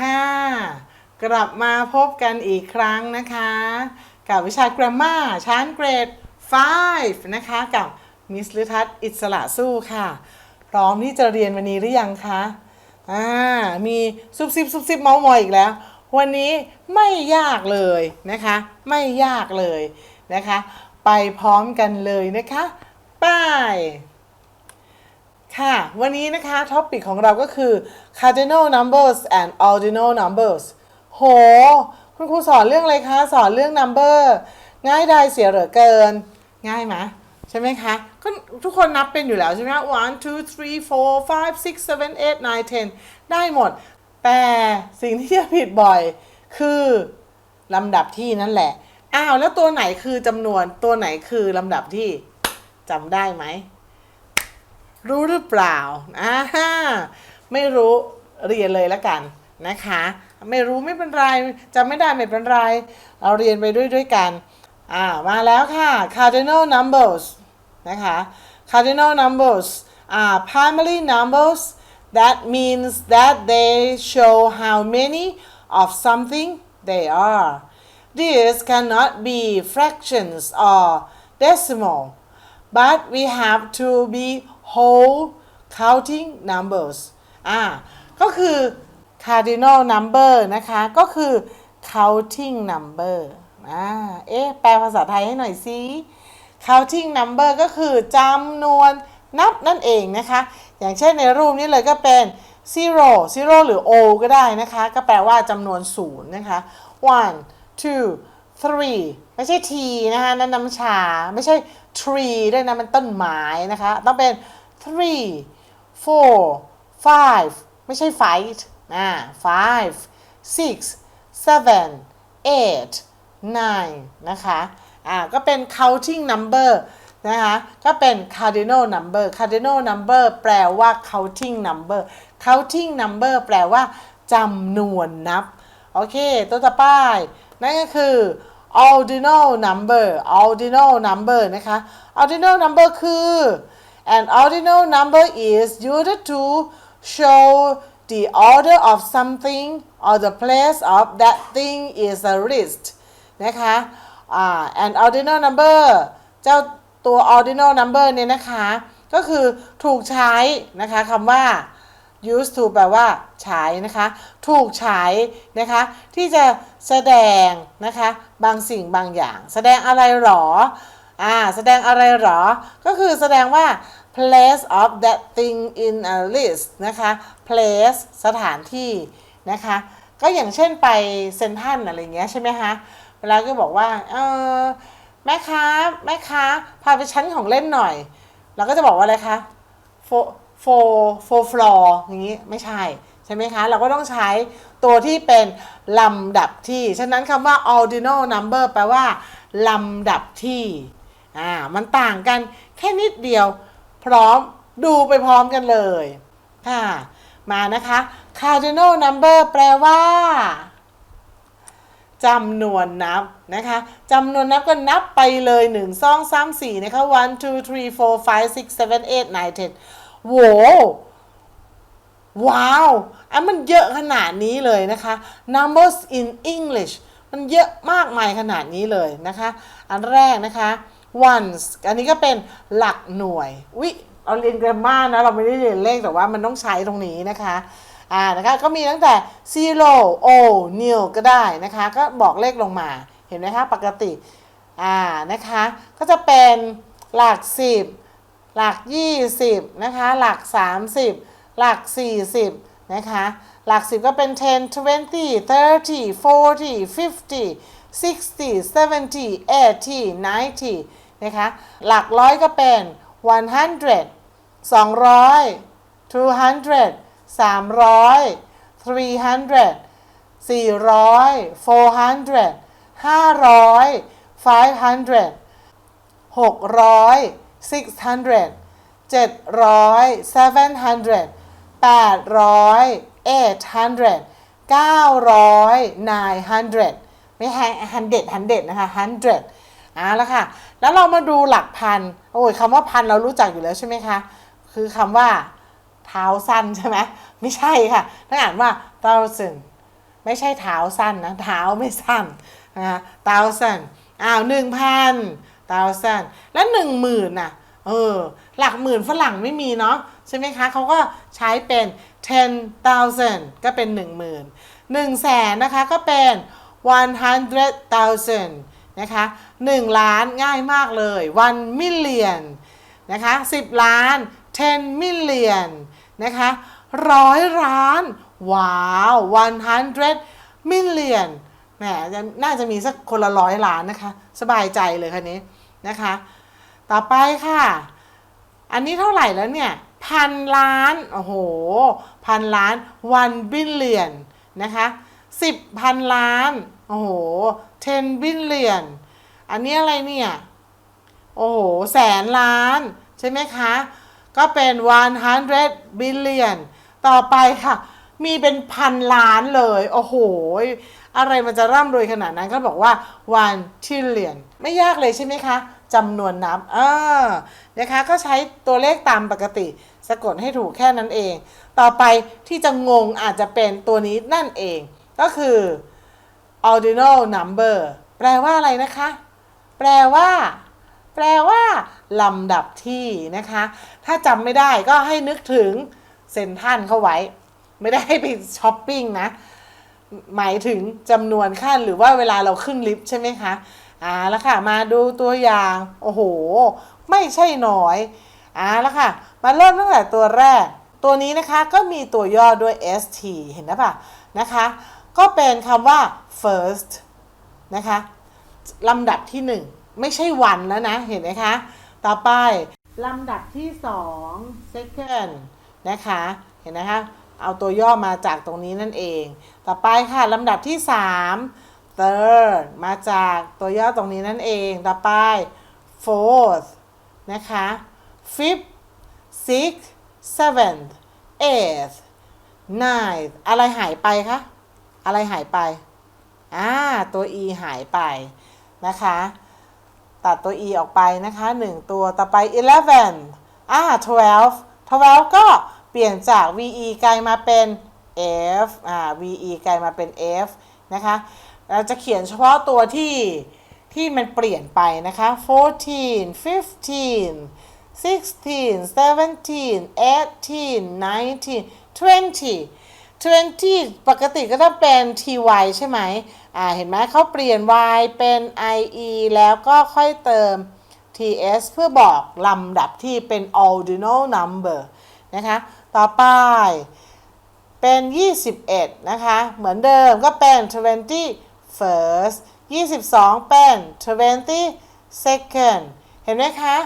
ค่ะ กลับมาพบกันอีกครั้งนะคะ กับวิชา Grammar ชั้นเกรด 5 นะคะ กับมิสลิทัศน์อิสระสู้ค่ะ พร้อมที่จะเรียนวันนี้หรือยังคะอ่ามีซุบซิบซุบซิบเมาส์มอยอีกแล้ว วันนี้ไม่ยากเลยนะคะ ไม่ยากเลยนะคะ ไปพร้อมกันเลยนะคะ ไป ค่ะ วันนี้นะคะท็อปิกของเราก็คือ cardinal numbers and ordinal numbers โห คุณครูสอนเรื่องอะไรคะ สอนเรื่อง number ง่ายได้เสียเหลือเกิน ง่ายไหมใช่ไหมคะ ก็ทุกคนนับเป็นอยู่แล้วใช่ไหม one two three four five six seven eight nine ten ได้หมด แต่สิ่งที่จะผิดบ่อยคือลำดับที่นั่นแหละ อ้าว แล้วตัวไหนคือจำนวน ตัวไหนคือลำดับที่จำได้ไหม รู้หรือเปล่าอ่าไม่รู้เรียนเลยล้วกันนะคะ ไม่รู้ไม่เป็นไรจำไม่ได้ไม่เป็นไรเราเรียนไปด้วยด้วยกันอ่ามาแล้วค่ะ cardinal numbers นะคะ cardinal numbers are primary numbers that means that they show how many of something they are these cannot be fractions or decimal but we have to be whole counting numbers อ่าก็คือ cardinal number นะคะ ก็คือ counting number อ่าเอ๊ะ แปลภาษาไทยให้หน่อยสิ counting number ก็คือจำนวนนับนั่นเองนะคะ อย่างเช่นในรูปนี้เลยก็เป็น zero zero หรือ o ก็ได้นะคะ ก็แปลว่าจำนวนศูนย์นะคะ one two three ไม่ใช่ t นะคะ นั่นน้ำชา ไม่ใช่ tree ด้วยนะ มันต้นไม้นะคะ ต้องเป็น three four five ไม่ใช่ fight อ่า five six seven eight nine นะคะ อ่า ก็เป็น counting number นะคะ ก็เป็น cardinal number cardinal number แปลว่า counting number counting number แปลว่าจำนวนนับ โอเค ตัวต่อไป นั่นก็คือ ordinal number ordinal number นะคะ ordinal number คือ an ordinal number is used to show the order of something or the place of that thing is a list นะคะอ่า an ordinal number เจ้าตัว ordinal number เนี่ยนะคะ ก็คือถูกใช้นะคะคำว่า used to แปลว่าใช้นะคะ ถูกใช้นะคะ ที่จะแสดงนะคะ บางสิ่งบางอย่าง แสดงอะไรหรอ อ่าแสดงอะไรหรอ ก็คือแสดงว่า place of that thing in a list นะคะ place สถานที่นะคะ ก็อย่างเช่นไปเซนทันอะไรเงี้ยใช่ไหมคะเวลาก็บอกว่าเออแม่ค้าแม่ค้าพาไปชั้นของเล่นหน่อย เราก็จะบอกว่าอะไรคะโฟโฟโฟฟลอร์อย่างนี้ไม่ใช่ใช่ไหมคะ เราก็ต้องใช้ตัวที่เป็นลำดับที่ ฉะนั้นคำว่า ordinal number แปลว่า ลำดับที่ อ่ามันต่างกันแค่นิดเดียว พร้อมดูไปพร้อมกันเลยค่ะมานะคะ cardinal number แปลว่าจำนวนนับนะคะจำนวนนับก็นับไปเลย 1 2 3 4 นะคะ one two three four five six seven eight nine ten โหว้าวอันมันเยอะขนาดนี้เลยนะคะ numbers in English มันเยอะมากมายขนาดนี้เลยนะคะ อันแรกนะคะ ones อันนี้ก็เป็นหลักหน่วยวิเราเรียน grammar นะเราไม่ได้เรียนเลขแต่ว่ามันต้องใช้ตรงนี้นะคะอ่านะคะก็มีตั้งแต่ zero o nil ก็ได้นะคะ ก็บอกเลขลงมาเห็นไหมคะปกติอ่านะคะก็จะเป็นหลัก 10 หลัก 20นะคะหลัก 30 หลัก 40นะคะหลัก 10 ก็เป็น 10 20 30 40 50 60 70 80 90 นะคะ หลักร้อยก็เป็น 100 200 200 300 300 400 400 500 500 600 600 700 700 800 800 900 900 ไม่ให้ฮันเด็ดฮันะคะฮันเดด อ่าแล้วค่ะ แล้วเรามาดูหลักพัน โอ้ยคำว่าพันเรารู้จักอยู่แล้วใช่ไหมคะ คือคำว่าเท้าสั้นใช่ไหมไม่ใช่ค่ะต้องอ่านว่า thousand ไม่ใช่เท้าสั้นนะ เท้าไม่สั้นนะคะ thousand อ้าวหนึ่งพัน thousand แล้วหนึ่งหมื่นน่ะ เออ หลักหมื่นฝรั่งไม่มีเนาะใช่ไหมคะ เขาก็ใช้เป็น ten thousand ก็เป็นหนึ่งหมื่นหนึ่งแสนนะคะก็เป็น one hundred thousand นะคะหนึ่งล้านง่ายมากเลย one million นะคะ10 ล้าน 10 million นะคะร้อยล้าน ว้าว 100 million แหมน่าจะมีสักคนละร้อยล้านนะคะ สบายใจเลยคันนี้นะคะ ต่อไปค่ะ อันนี้เท่าไหร่แล้วเนี่ย พันล้าน โอ้โห พันล้าน one billion นะคะสิบพันล้าน โอ้โห ten billion อันนี้อะไรเนี่ย โอ้โห แสนล้าน ใช่ไหมคะ ก็เป็น 100 billion ต่อไปค่ะ มีเป็นพันล้านเลย โอ้โห อะไรมันจะร่ำรวยขนาดนั้นก็บอกว่า one trillion ไม่ยากเลยใช่ไหมคะจำนวนนับเออนะคะ ก็ใช้ตัวเลขตามปกติ สะกดให้ถูกแค่นั้นเอง ต่อไปที่จะงงอาจจะเป็นตัวนี้นั่นเอง ก็คือ ordinal number แปลว่าอะไรนะคะ แปลว่า แปลว่า ลำดับที่นะคะ ถ้าจำไม่ได้ก็ให้นึกถึงเซนทรันเข้าไว้ ไม่ได้ให้ไปช้อปปิ้งนะ หมายถึงจำนวนขั้นหรือว่าเวลาเราขึ้นลิฟต์ใช่ไหมคะอ่าแล้วค่ะ มาดูตัวอย่าง โอ้โห ไม่ใช่น้อยอ่าแล้วค่ะ มาเริ่มตั้งแต่ตัวแรก ตัวนี้นะคะก็มีตัวย่อด้วย st เห็นนะปะนะคะ ก็เป็นคำว่า first นะคะลำดับที่หนึ่งไม่ใช่วันแล้วนะ เห็นไหมคะ ต่อไปลำดับที่สอง second นะคะ เห็นนะคะ เอาตัวย่อมาจากตรงนี้นั่นเอง ต่อไปค่ะลำดับที่สาม third มาจากตัวย่อตรงนี้นั่นเอง ต่อไป fourth นะคะ fifth sixth seventh eighth ninth อะไรหายไปคะ อะไรหายไป อ่า ตัว e หายไปนะคะ ตัดตัว e ออกไปนะคะ 1 ตัว ต่อไป11อ่า12 12ก็เปลี่ยนจาก ve กลายมาเป็น f อ่า ve กลายมาเป็น f นะคะ เราจะเขียนเฉพาะตัวที่ที่มันเปลี่ยนไปนะคะ14 15 16 17 18 19 20 20 ปกติก็ต้องเป็น ty ใช่ไหมอ่าเห็นไหมเขาเปลี่ยน y เป็น ie แล้วก็ค่อยเติม ts เพื่อบอกลำดับที่เป็น ordinal number นะคะ ต่อไปเป็น 21 นะคะ เหมือนเดิมก็เป็น 21st 22 เป็น 22nd เห็นไหมคะ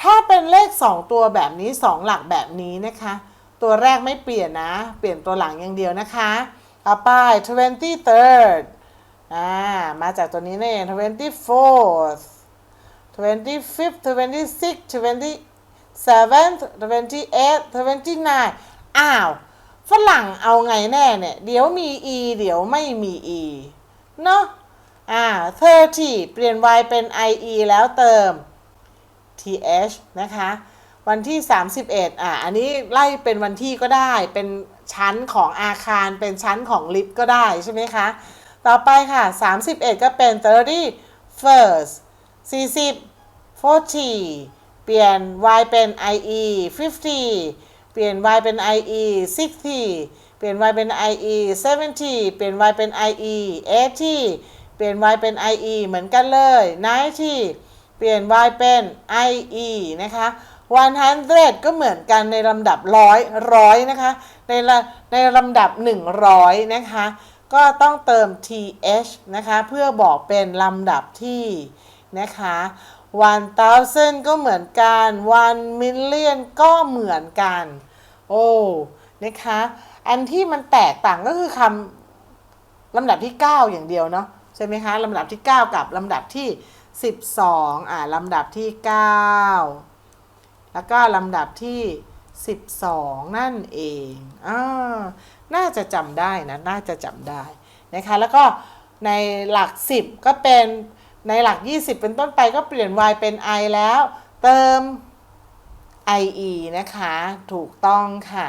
ถ้าเป็นเลข 2 ตัวแบบนี้ 2 หลักแบบนี้นะคะ ตัวแรกไม่เปลี่ยนนะ เปลี่ยนตัวหลังอย่างเดียวนะคะต่อไป 23rd อ่า มาจากตัวนี้นั่นเอง 24th 25th 26th 27th 28th 29อ้าว ฝรั่งเอาไงแน่เนี่ย เดี๋ยวมี e เดี๋ยวไม่มี e เนาะอ่า30เปลี่ยน y เป็น ie แล้วเติม th นะคะ วันที่ 31อ่าอันนี้ไล่เป็นวันที่ก็ได้ เป็นชั้นของอาคาร เป็นชั้นของลิฟต์ก็ได้ใช่ไหมคะ ต่อไปค่ะ 31 ก็เป็น30 first 40 40 เปลี่ยน y เป็น ie 50 เปลี่ยน y เป็น ie 60 เปลี่ยน y เป็น ie 70 เปลี่ยน y เป็น ie 80 เปลี่ยน y เป็น ie เหมือนกันเลย90 เปลี่ยน y เป็น ie นะคะ 100 ก็เหมือนกันในลำดับร้อยร้อยนะคะ ในละในลำดับ 100 นะคะ ก็ต้องเติม th นะคะ เพื่อบอกเป็นลำดับที่นะคะ 1000 ก็เหมือนกัน 1 million ก็เหมือนกัน โอ้นะคะ อันที่มันแตกต่างก็คือคำลำดับที่ 9 อย่างเดียวเนาะใช่ไหมคะลำดับที่ 9 กับลำดับที่ 12 อ่าลำดับที่ 9 แล้วก็ลำดับที่ 12 นั่นเองอ่าน่าจะจำได้นะ น่าจะจำได้นะคะ แล้วก็ในหลัก 10 ก็เป็นในหลัก 20 เป็นต้นไปก็เปลี่ยน y เป็น i แล้ว เติม ie นะคะ ถูกต้องค่ะ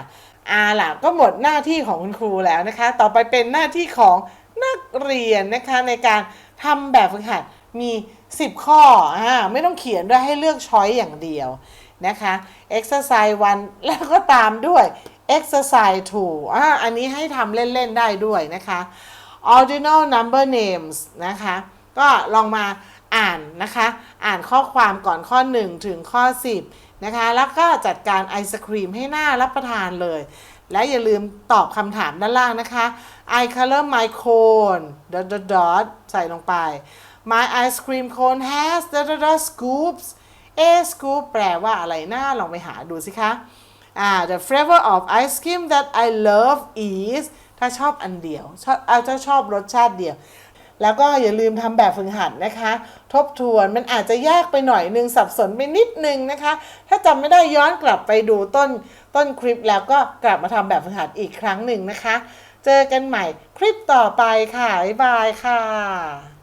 อาล่ะก็หมดหน้าที่ของคุณครูแล้วนะคะ ต่อไปเป็นหน้าที่ของนักเรียนนะคะในการทำแบบฝึกหัดมี 10 ข้ออ่าไม่ต้องเขียนด้วยให้เลือกช้อยอย่างเดียว นะคะ exercise 1 แล้วก็ตามด้วย exercise 2อ่าอันนี้ให้ทำเล่น ๆ ได้ด้วยนะคะ ordinal number names นะคะ ก็ลองมาอ่านนะคะ อ่านข้อความก่อนข้อ 1 ถึงข้อ 10 นะคะ แล้วก็จัดการไอศครีมให้น่ารับประทานเลย และอย่าลืมตอบคำถามด้านล่างนะคะ I color my cone dot dot dot ใส่ลงไป My ice cream cone has dot dot dot scoops A scoop แปลว่าอะไรนะลองไปหาดูสิคะอ่า the flavor of ice cream that I love is ถ้าชอบอันเดียวชอบเอาถ้าชอบรสชาติเดียว แล้วก็อย่าลืมทำแบบฝึกหัดนะคะ ทบทวนมันอาจจะยากไปหน่อยนึงสับสนไปนิดนึงนะคะ ถ้าจำไม่ได้ย้อนกลับไปดูต้นต้นคลิปแล้วก็กลับมาทำแบบฝึกหัดอีกครั้งหนึ่งนะคะ เจอกันใหม่คลิปต่อไปค่ะ บ๊ายบายค่ะ